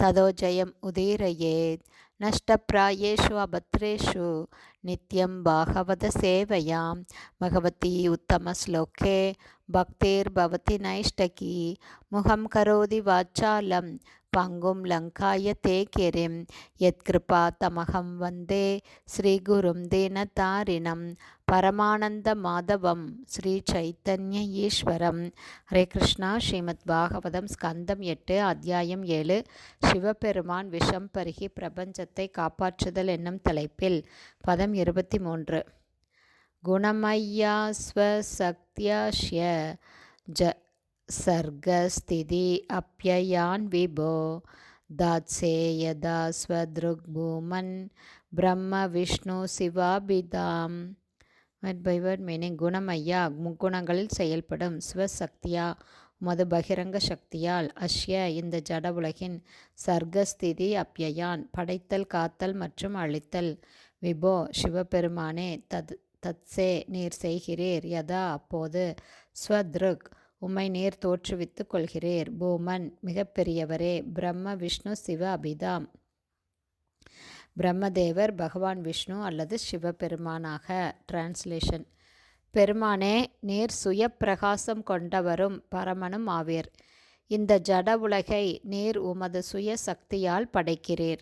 ததோ ஜெயம் உதீரயேத் நஷ்டப்பிராயேஷு அபத்ரேஷு நித்யம் பாகவத சேவையாம் பகவதி உத்தமஸ்லோகே பக்திர்பவதி நைஷ்டகி முகம் கரோதி வாச்சாலம் பங்கும் லங்காய தே கிரிம் யத்கிருபா தமகம் வந்தே ஸ்ரீகுரும் தீனதாரிணம் பரமானந்த மாதவம் ஸ்ரீ சைத்தன்ய ஈஸ்வரம் ஹரே கிருஷ்ணா. ஸ்ரீமத் பாகவதம் ஸ்கந்தம் எட்டு அத்தியாயம் ஏழு. சிவபெருமான் விஷம் பருகி பிரபஞ்சத்தை காப்பாற்றுதல் என்னும் தலைப்பில் பதம் இருபத்தி மூன்று குணமையா ஸ்வசக்தியாஷ்ய ஜ சர்கஸ்திதி அப்யயான் விபோ தாத்சே யதா ஸ்வத்ருக்பூமன் பிரம்ம விஷ்ணு சிவாபிதாம். வேர்ட் பை வேர்ட் மீனிங் குணமையா முக்குணங்களில் செயல்படும் சிவசக்தியா மது பகிரங்க சக்தியால் அஷ்ய இந்த ஜட உலகின் சர்க்கஸ்திதி அப்யயான் படைத்தல் காத்தல் மற்றும் அழித்தல். விபோ சிவபெருமானே தத் தத்சே நீர் செய்கிறீர் யதா அப்போது ஸ்வத்ருக் உம்மை நீர் தோற்றுவித்துக் கொள்கிறீர். பூமன் மிகப்பெரியவரே பிரம்ம விஷ்ணு சிவ அபிதாம். பிரம்மதேவர் பகவான் விஷ்ணு அல்லது சிவபெருமானாக. டிரான்ஸ்லேஷன் பெருமானே நீர் சுய பிரகாசம் கொண்டவரும் பரமனும் ஆவீர். இந்த ஜட உலகை நீர் உமது சுய சக்தியால் படைக்கிறீர்.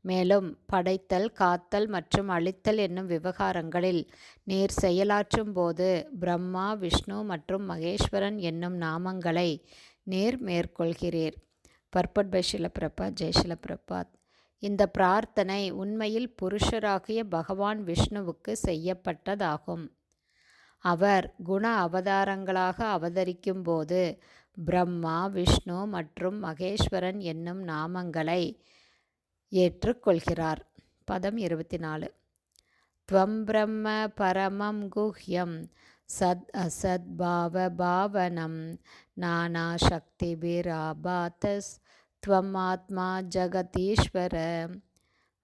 மேலும் படைத்தல் காத்தல் மற்றும் அழித்தல் என்னும் விவகாரங்களில் நீர் செயலாற்றும் போது பிரம்மா விஷ்ணு மற்றும் மகேஸ்வரன் என்னும் நாமங்களை நீர் மேற்கொள்கிறீர். பர்பட் பை ஷிலப்பிரபாத் ஜெய்ஷிலப்பிரபாத் இந்த பிரார்த்தனை உண்மையில் புருஷராகிய பகவான் விஷ்ணுவுக்கு செய்யப்பட்டதாகும். அவர் குண அவதாரங்களாக அவதரிக்கும் போது பிரம்மா விஷ்ணு மற்றும் மகேஸ்வரன் என்னும் நாமங்களை ஏற்றுக்கொள்கிறார். பதம் இருபத்தி நாலு துவம் பிரம்ம பரமம் குஹ்யம் சத் அசத் பாவ பாவனம். நானா சக்தி பிராபாத்தஸ் ஆத்மா ஜகதீஸ்வர.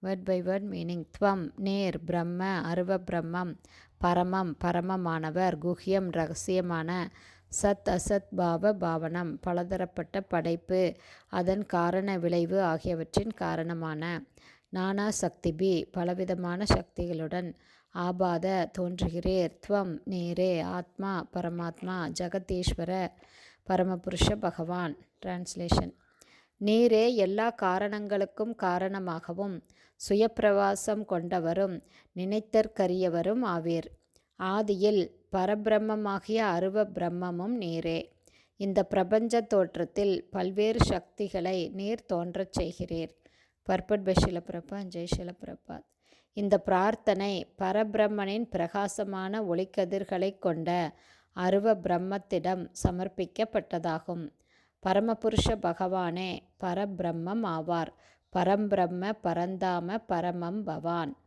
வேர்ட் பை வேர்ட் மீனிங் துவம் நேர் பிரம்ம அருவ பிரம்மம் பரமம் பரமமானவர் குஹ்யம் ரகசியமான சத் அசத் பாவ பாவனம் பலதரப்பட்ட படைப்பு அதன் காரண விளைவு ஆகியவற்றின் காரணமான நானா சக்திபி பலவிதமான சக்திகளுடன் ஆபாத தோன்றுகிறீர் துவம் நேரே ஆத்மா பரமாத்மா ஜெகதீஸ்வர பரமபுருஷ பகவான். டிரான்ஸ்லேஷன் நீரே எல்லா காரணங்களுக்கும் காரணமாகவும் சுயப்பிரவாசம் கொண்டவரும் நினைத்தற்கரியவரும் ஆவீர். ஆதியில் பரபிரம்மமாகிய அருவ பிரம்மமும் நீரே. இந்த பிரபஞ்ச தோற்றத்தில் பல்வேறு சக்திகளை நீர் தோன்றச் செய்கிறீர். பர்பட் பை ஷிலப்பிரபா ஜெய் இந்த பிரார்த்தனை பரபிரம்மனின் பிரகாசமான ஒளிக்கதிர்களை கொண்ட அருவ பிரம்மத்திடம் சமர்ப்பிக்கப்பட்டதாகும். பரமபுருஷ பகவானே பரபிரம்மம் ஆவார். பரம்பிரம்ம பரந்தாம பரமம் பவான்.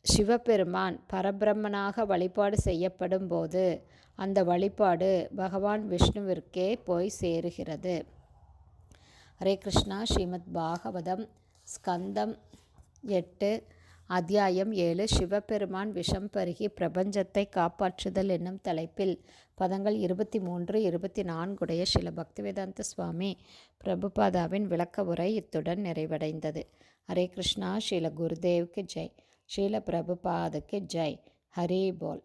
சிவபெருமான் பரபிரம்மனாக வழிபாடு செய்யப்படும் போது அந்த வழிபாடு பகவான் விஷ்ணுவிற்கே போய் சேருகிறது. ஹரே கிருஷ்ணா. ஸ்ரீமத் பாகவதம். ஸ்கந்தம் எட்டு. அத்தியாயம் ஏழு. சிவபெருமான் விஷம் பருகி பிரபஞ்சத்தை காப்பாற்றுதல் என்னும் தலைப்பில் பதங்கள் இருபத்தி மூன்று இருபத்தி நான்குடைய சில பக்திவேதாந்த சுவாமி பிரபுபாதாவின் விளக்க உரை இத்துடன் நிறைவடைந்தது. ஹரே கிருஷ்ணா. ஸ்ரீல குருதேவுக்கு ஜெய். ஷீல பிரபுபாதுக்கு ஜெய். ஹரி போல்.